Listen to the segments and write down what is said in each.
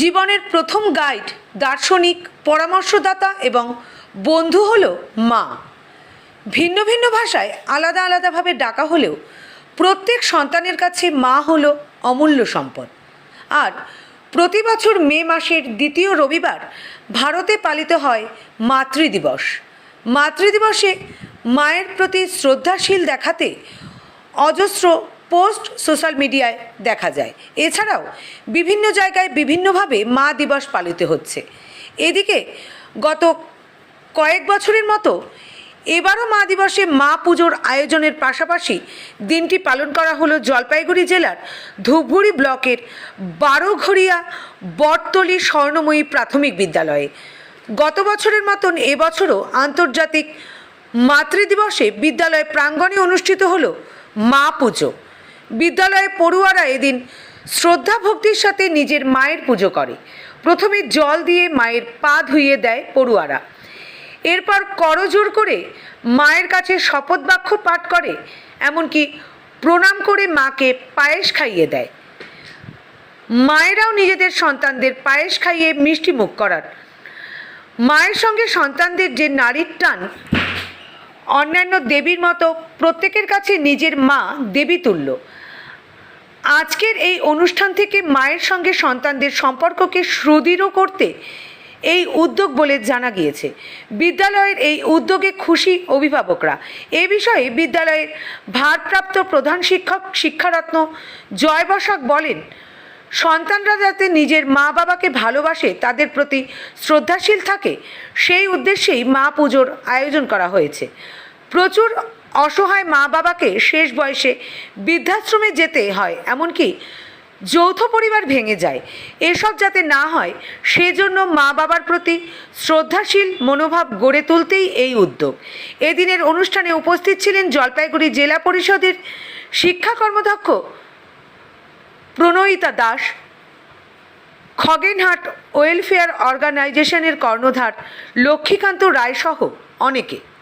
জীবনের প্রথম গাইড দার্শনিক, পরামর্শদাতা এবং বন্ধু হল মা। ভিন্ন ভিন্ন ভাষায় আলাদা আলাদাভাবে ডাকা হলেও প্রত্যেক সন্তানের কাছে মা হলো অমূল্য সম্পদ। আর প্রতি বছর মে মাসের দ্বিতীয় রবিবার ভারতে পালিত হয় মাতৃদিবস মাতৃদিবসে মায়ের প্রতি শ্রদ্ধাশীল দেখাতে অজস্র পোস্ট সোশ্যাল মিডিয়ায় দেখা যায়। এছাড়াও বিভিন্ন জায়গায় বিভিন্নভাবে মা দিবস পালিত হচ্ছে। এদিকে গত কয়েক বছরের মতো এবারও মা দিবসে মা পুজোর আয়োজনের পাশাপাশি দিনটি পালন করা হলো জলপাইগুড়ি জেলার ধূপগুড়ি ব্লকের বারোঘড়িয়া বটতলি স্বর্ণময়ী প্রাথমিক বিদ্যালয়ে। গত বছরের মতন এবছরও আন্তর্জাতিক মাতৃদিবসে বিদ্যালয় প্রাঙ্গণে অনুষ্ঠিত হলো মা পুজো। বিদ্যালয়ে পড়ুয়ারা এদিন শ্রদ্ধা ভক্তির সাথে নিজের মায়ের পুজো করে। প্রথমে জল দিয়ে মায়ের পা ধুইয়ে দেয় পড়ুয়ারা। এরপর করজোর করে মায়ের কাছে শপথ বাক্য পাঠ করে, এমনকি প্রণাম করে মাকে পায়েস খাইয়ে দেয়। মায়েরাও নিজেদের সন্তানদের পায়েস খাইয়ে মিষ্টি মুখ করার। মায়ের সঙ্গে সন্তানদের যে নারীর টান, অন্যান্য দেবীর মতো প্রত্যেকের কাছে নিজের মা দেবী তুল্য। আজকের এই অনুষ্ঠান থেকে মায়ের সঙ্গে সন্তানদের সম্পর্ককে সুদৃঢ় করতে এই উদ্যোগ বলে জানা গিয়েছে। বিদ্যালয়ের এই উদ্যোগে খুশি অভিভাবকরা। এ বিষয়ে বিদ্যালয়ের ভারপ্রাপ্ত প্রধান শিক্ষক, শিক্ষারত্ন জয় বসাক বলেন, সন্তানরা যাতে নিজের মা বাবাকে ভালোবাসে, তাদের প্রতি শ্রদ্ধাশীল থাকে, সেই উদ্দেশ্যেই মা পুজোর আয়োজন করা হয়েছে। প্রচুর অসহায় মা বাবাকে শেষ বয়সে বৃদ্ধাশ্রমে যেতে হয়, এমনকি যৌথ পরিবার ভেঙে যায়। এসব যাতে না হয়, সেজন্য মা বাবার প্রতি শ্রদ্ধাশীল মনোভাব গড়ে তুলতেই এই উদ্যোগ। এদিনের অনুষ্ঠানে উপস্থিত ছিলেন জলপাইগুড়ি জেলা পরিষদের শিক্ষা কর্মদক্ষ প্রণয়িতা দাস, খগেনহাট ওয়েলফেয়ার অর্গানাইজেশনের কর্ণধার লক্ষ্মীকান্ত রায়সহ অনেকে এই বছরে মানে কি কি-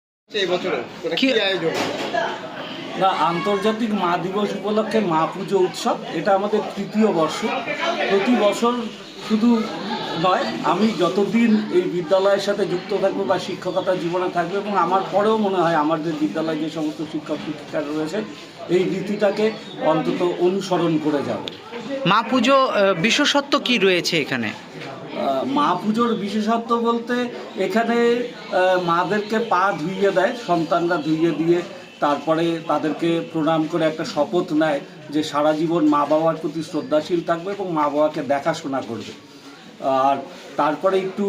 আয়োজন না আন্তর্জাতিক মা দিবস উপলক্ষে মা পুজো উৎসব এটা আমাদের তৃতীয় বর্ষ। প্রতি বছর শুধু নয় আমি যতদিন এই বিদ্যালয়ের সাথে যুক্ত থাকব বা শিক্ষকতা জীবনে থাকবে এবং আমার পরেও মনে হয় আমাদের বিদ্যালয়ে যে সমস্ত শিক্ষক শিক্ষিকারা রয়েছে এই রীতিটাকে অন্তত অনুসরণ করে যাবে। মা পুজো বিশেষত্ব কি রয়েছে এখানে? মা পুজোর বিশেষত্ব বলতে এখানে মাদেরকে পা ধুইয়ে দেয়, সন্তানরা ধুইয়ে দিয়ে তারপরে তাদেরকে প্রণাম করে একটা শপথ নেয় যে সারা জীবন মা বাবার প্রতি শ্রদ্ধাশীল থাকবে এবং মা বাবাকে দেখাশোনা করবে। আর তারপরে একটু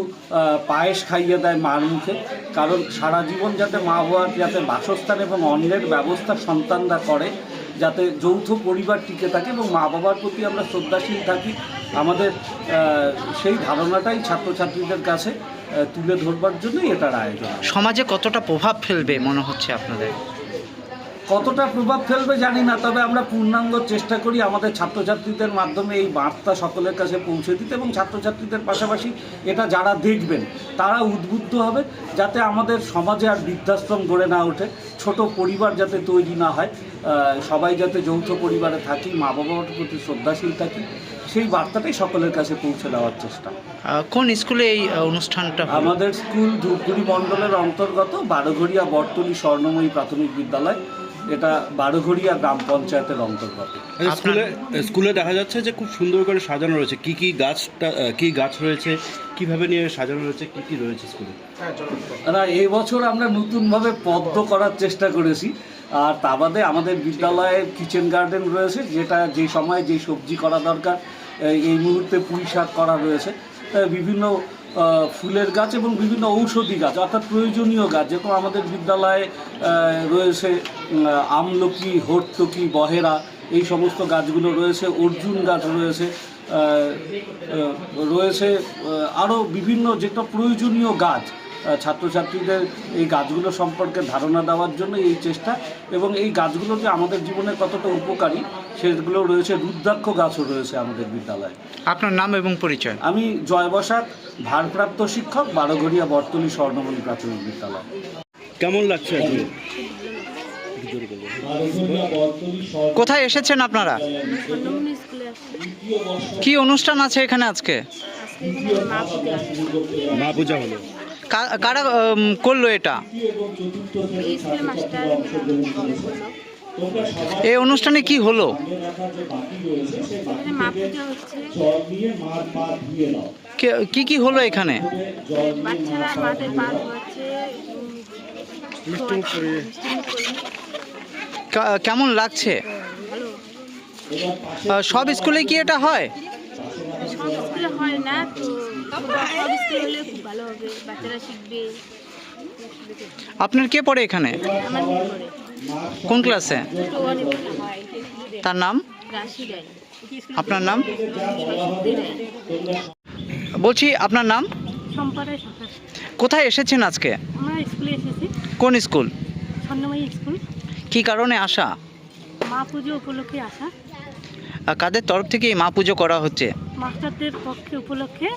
পায়েস খাইয়ে দেয় মার মুখে, কারণ সারা জীবন যাতে মা বাবার যাতে বাসস্থান এবং অন্যের ব্যবস্থা সন্তানরা করে যাতে যৌথ পরিবার টিকে থাকে এবং মা বাবার প্রতি আমরা শ্রদ্ধাশীল থাকি। আমাদের সেই ধারণাটাই ছাত্রছাত্রীদের কাছে তুলে ধরবার জন্যই এটার আয়োজন। সমাজে কতটা প্রভাব ফেলবে মনে হচ্ছে আপনাদের? কতটা প্রভাব ফেলবে জানি না তবে আমরা পূর্ণাঙ্গ চেষ্টা করি আমাদের ছাত্রছাত্রীদের মাধ্যমে এই বার্তা সকলের কাছে পৌঁছে দিতে এবং ছাত্রছাত্রীদের পাশাপাশি এটা যারা দেখবেন তারা উদ্বুদ্ধ হবে যাতে আমাদের সমাজে আর বৃদ্ধাশ্রম গড়ে না ওঠে ছোট পরিবার যাতে তৈরি না হয় সবাই যাতে যৌথ পরিবারে থাকি মা বাবার প্রতি শ্রদ্ধাশীল থাকি সেই বার্তাটাই সকলের কাছে পৌঁছে দেওয়ার চেষ্টা। কোন স্কুলে এই অনুষ্ঠানটা আমাদের স্কুল ধূপগুড়ি মণ্ডলের অন্তর্গত বারোঘড়িয়া বটতলি স্বর্ণময়ী প্রাথমিক বিদ্যালয়। এটা বারোঘড়িয়া গ্রাম পঞ্চায়েতের অন্তর্গত। স্কুলে স্কুলে দেখা যাচ্ছে যে খুব সুন্দর করে সাজানো রয়েছে। কি কি গাছটা কি গাছ রয়েছে কীভাবে নিয়ে সাজানো রয়েছে কি কি রয়েছে স্কুলে? না এই বছর আমরা নতুনভাবে পদ্ম করার চেষ্টা করেছি। আর তা বাদে আমাদের বিদ্যালয়ে কিচেন গার্ডেন রয়েছে যেটা যে সময় যে সবজি করা দরকার এই- মুহূর্তে পুঁই শাক করা রয়েছে। বিভিন্ন ফুলের গাছ এবং বিভিন্ন ঔষধি গাছ, অর্থাৎ প্রয়োজনীয় গাছ যেরকম আমাদের বিদ্যালয়ে রয়েছে আমলকি, হর্তকি, বহেরা, এই সমস্ত গাছগুলো রয়েছে, অর্জুন গাছ রয়েছে রয়েছে আরও বিভিন্ন যেটা প্রয়োজনীয় গাছ ছাত্রছাত্রীদের এই গাছগুলো সম্পর্কে ধারণা দেওয়ার জন্য এই চেষ্টা এবং এই গাছগুলো যে আমাদের জীবনে কতটা উপকারী সেগুলো রয়েছে রুদ্রাক্ষ গাছও রয়েছে আমাদের বিদ্যালয়ে। আপনার নাম এবং পরিচয়? আমি জয় বসাক ভারপ্রাপ্ত শিক্ষক বারোঘড়িয়া বর্তনী স্বর্ণমণি প্রাথমিক বিদ্যালয়। কেমন লাগছে কোথায় এসেছেন আপনারা? কি অনুষ্ঠান আছে এখানে আজকে? মা পুজো। আছে মা পূজা হলো। কারা করল এটা? এই অনুষ্ঠানে কি হলো? কে- কি কি হলো এখানে? কেমন লাগছে? সব স্কুলে কি এটা হয়? সব স্কুলে হয় না তো আপনার কে পড়ে এখানে? কোন ক্লাসে? তার নাম? আপনার নাম? বলছি, আপনার নাম? কোথায় এসেছেন আজকে? কোন স্কুল? কি কারণে আসা? মা পুজো উপলক্ষে আসা কাদের তরফ থেকে মা পুজো করা হচ্ছে? মাস্টারদের পক্ষে উপলক্ষে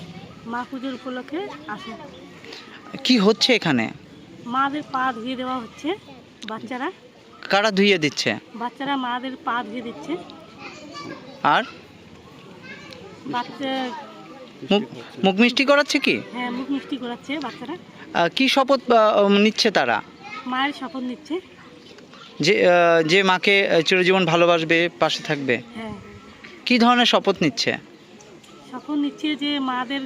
মা পুজোর উপলক্ষে আসা। কি হচ্ছে এখানে? মাদের পা ধুয়ে দেওয়া হচ্ছে বাচ্চারা। কারা ধুইয়ে দিচ্ছে? বাচ্চারা মাদের পা ধুয়ে দিচ্ছে। আর? বাচ্চা মুখ মুখ মিষ্টি করাচ্ছে কি? হ্যাঁ মুখ মিষ্টি করাচ্ছে বাচ্চারা। কি শপথ নিচ্ছে তারা? মায়ের শপথ নিচ্ছে। যে যে মাকে চিরজীবন ভালোবাসবে পাশে থাকবে। হ্যাঁ। কি ধরনের শপথ নিচ্ছে? শপথ নিচ্ছে যে মাদের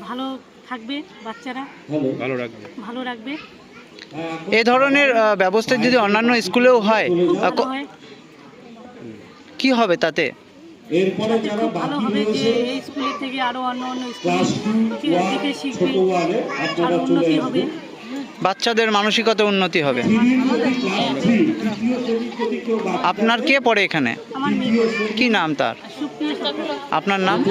ভালো থাকবে বাচ্চারা। ভালো। রাখবে। ভালো রাখবে। এ ধরনের ব্যবস্থা যদি অন্যান্য স্কুলেও হয় ক- হবে তাতে? তাতে ভালো হবে যে এই স্কুলের থেকে আরও অন্য অন্য স্কুল থেকে শিখবে। আরও উন্নতি হবে। বাচ্চাদের মানসিকতা উন্নতি হবে। আপনার কে পড়ে এখানে? আমার কি নাম তার? আপনার নাম?